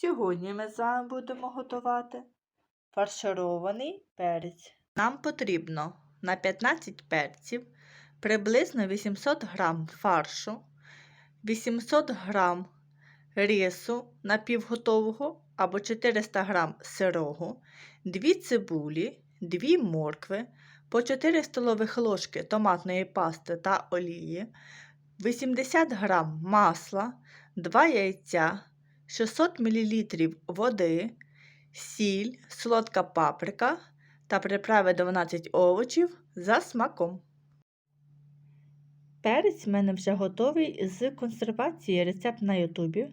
Сьогодні ми з вами будемо готувати фарширований перець. Нам потрібно на 15 перців приблизно 800 г фаршу, 800 г рису напівготового або 400 г сирого, 2 цибулі, 2 моркви, по 4 столових ложки томатної пасти та олії, 80 г масла, 2 яйця, 600 мл води, сіль, солодка паприка та приправи 12 овочів за смаком. Перець в мене вже готовий з консервації рецепт на ютубі.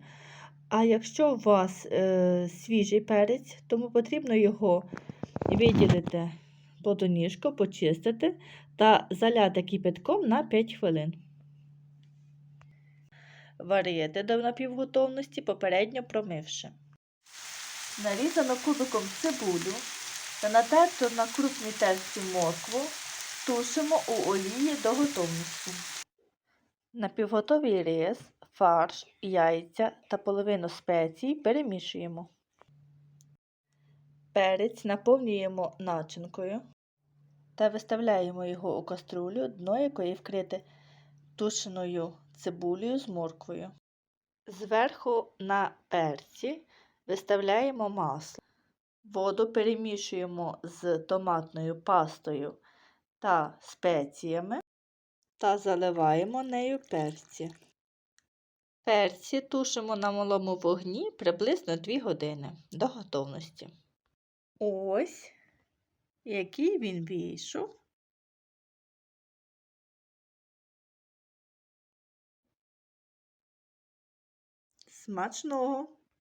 А якщо у вас е, свіжий перець, тому потрібно його виділити плодоніжко, почистити та заляти кипятком на 5 хвилин. Варити до напівготовності, попередньо промивши. Нарізано кубиком цибулю та натерту на крупній терці моркву тушимо у олії до готовності. Напівготовий рис, фарш, яйця та половину спецій перемішуємо. Перець наповнюємо начинкою та виставляємо його у каструлю, дно якої вкрите тушеною цибулею з морквою. Зверху на перці виставляємо масло. Воду перемішуємо з томатною пастою та спеціями та заливаємо нею перці. Перці тушимо на малому вогні приблизно 2 години до готовності. Ось який він вийшов. Смачного!